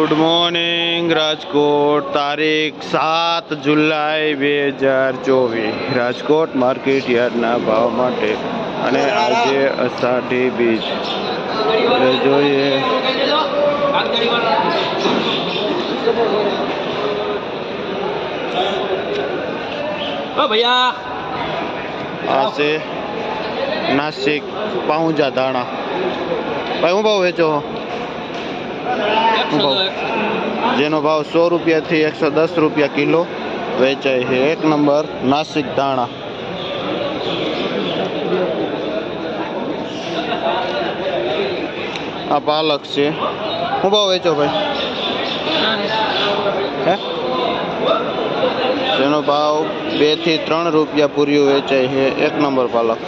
Good morning Rajkot તારીખ સાત જુલાઈ બે હજાર ચોવીસ. રાજકોટ માર્કેટ યાર્ડના ભાવ માટે અને આજે અષાઢી બીજ. જોઈએ. ભૈયા. આ છે નાસિક પાઉંજા ધાણા. ભાઈ હું ભાવ વેચો? ભાવ? જેનો ભાવ સો રૂપિયાથી એકસો દસ રૂપિયા કિલો વેચાય છે એક નંબર નાસિક ધાણા આ પાલક છે હું ભાવ વેચો ભાઈ હે જેનો ભાવ બે થી ત્રણ રૂપિયા પૂર્યું વેચાય છે એક નંબર પાલક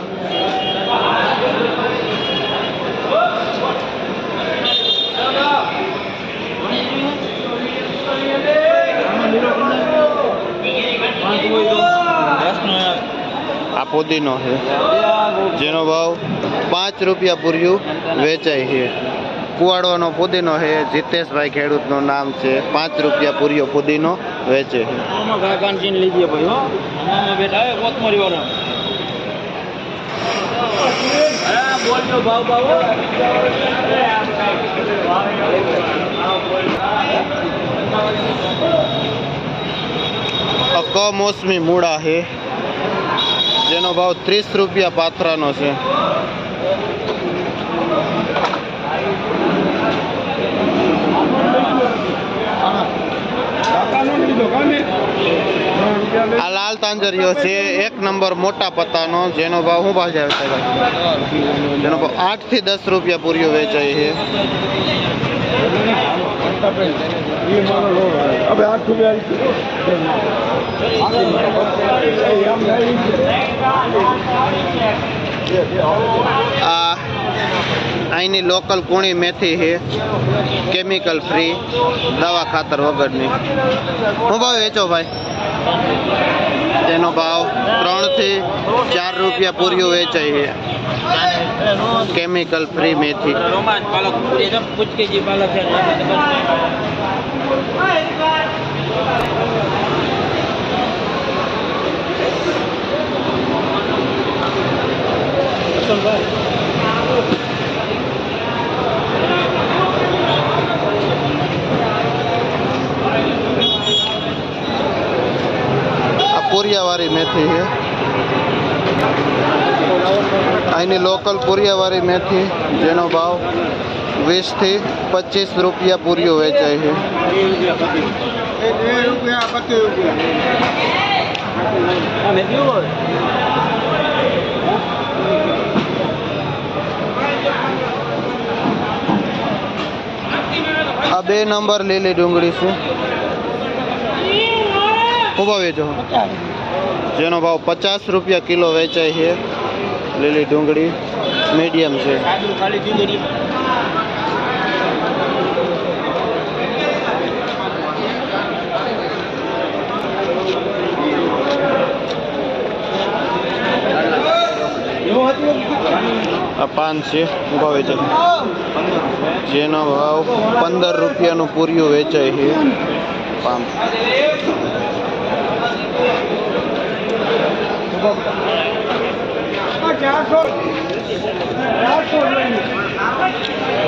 આ પુદીનો છે. જેનો ભાવ પાંચ રૂપિયા પૂર્યું વેચાય છે. કુવાડવાનો પુદીનો છે. જીતેશભાઈ ખેડૂતનું નામ છે. પાંચ રૂપિયા પૂર્યો પુદીનો વેચે કમોસમી મૂળા છે. જેનો ભાવ ત્રીસ રૂપિયા પાથરાનો છે આ લાલ તાંજરિયો છે એક નંબર મોટા પત્તાનો જેનો ભાવ શું ભાવ જાય સાહેબ જેનો ભાવ આઠ થી દસ રૂપિયા પૂરીઓ વેચાય છે હવે આઠ આ અહીંની લોકલ કુણી મેથી છે કેમિકલ ફ્રી દવા ખાતર વગરની શું ભાવ વેચો ભાઈ તેનો ભાવ ત્રણ થી ચાર રૂપિયા પૂરીઓ વેચાય છે કેમિકલ ફ્રી મેથી રોમાન પાલક પૂરી છે પૂછકે જી પાલક છે આ પૂરિયાવાળી મેથી છે અહીંની લોકલ પૂરિયાવાળી મેથી જેનો ભાવ વીસ થી પચીસ રૂપિયા પૂરીઓ વેચાય છે રૂપિયા બે નંબર લીલી ડુંગળી છે શું ભાવ વેચો જેનો ભાવ પચાસ રૂપિયા કિલો વેચાય છે લીલી ડુંગળી મીડિયમ છે ખાલી ચીંદડી આ પાન છે શું ભાવ વેચાય જેનો ભાવ પંદર રૂપિયાનું પૂર્યું વેચાય છે. પામ.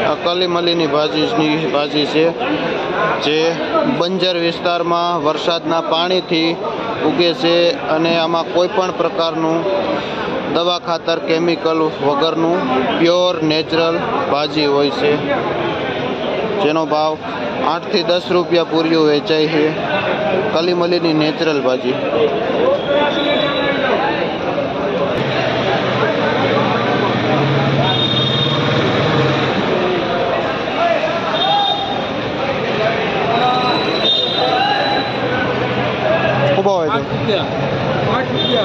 આ કલી ભાજીની ભાજી છે, જે બંજર વિસ્તારમાં વરસાદના પાણીથી ઉગે છે અને આમાં કોઈ પણ પ્રકારનું દવા ખાતર કેમિકલ વગરનું પ્યોર નેચરલ ભાજી હોય છે જેનો ભાવ આઠથી દસ રૂપિયા પૂરીઓ વેચાય છે કલીમલીની નેચરલ ભાજી ખૂબ આવે પાંચ છે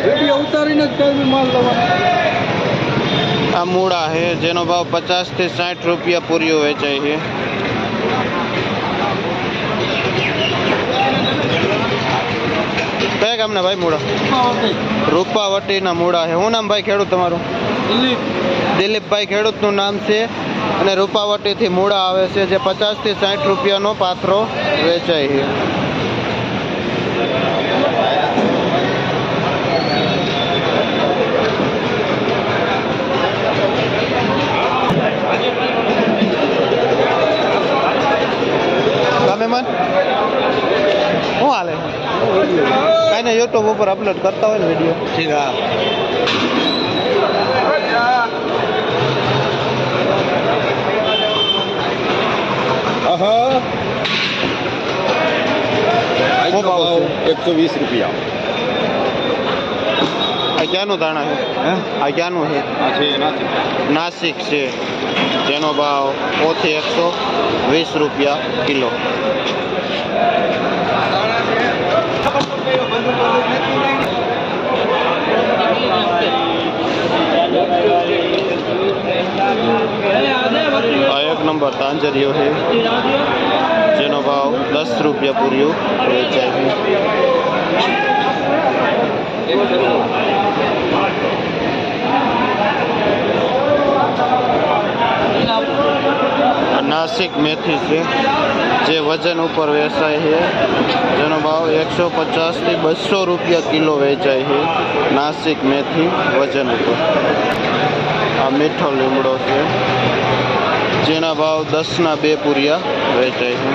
ઉતારીને જ કઈ માલ લેવાનો. આ મૂળા છે જેનો ભાવ પચાસથી સાઠ રૂપિયા પૂરીઓ વેચાય છે. કયા ગામના ભાઈ મૂળા? રૂપાવટીના મૂળા છે. શું નામ ભાઈ ખેડૂત તમારું? દિલીપ. દિલીપભાઈ ખેડૂતનું નામ છે અને રૂપાવટીથી મૂળા આવે છે જે પચાસથી સાઠ રૂપિયાનો પાથરો વેચાય છે. ને યુટ્યુબ ઉપર અપલોડ કરતા હોય ને વિડીયો ઠીક હા આહા શું ભાવ છે? એકસો વીસ રૂપિયા આ ક્યાંનું દાણા છે હે આ ક્યાંનું છે આ છે એનાથી નાસિક છે જેનો ભાવ ઓથી એકસો વીસ રૂપિયા કિલો નંબર તાંજરીઓ છે જેનો ભાવ દસ રૂપિયા પૂર્યું વેચાય છે આ નાસિક મેથી છે જે વજન ઉપર વેચાય છે જેનો ભાવ એકસો પચાસથી બસો રૂપિયા કિલો વેચાય છે નાસિક મેથી વજન ઉપર આ મીઠો લીમડો છે જેના ભાવ દસના બે પૂરિયા વેચાય છે.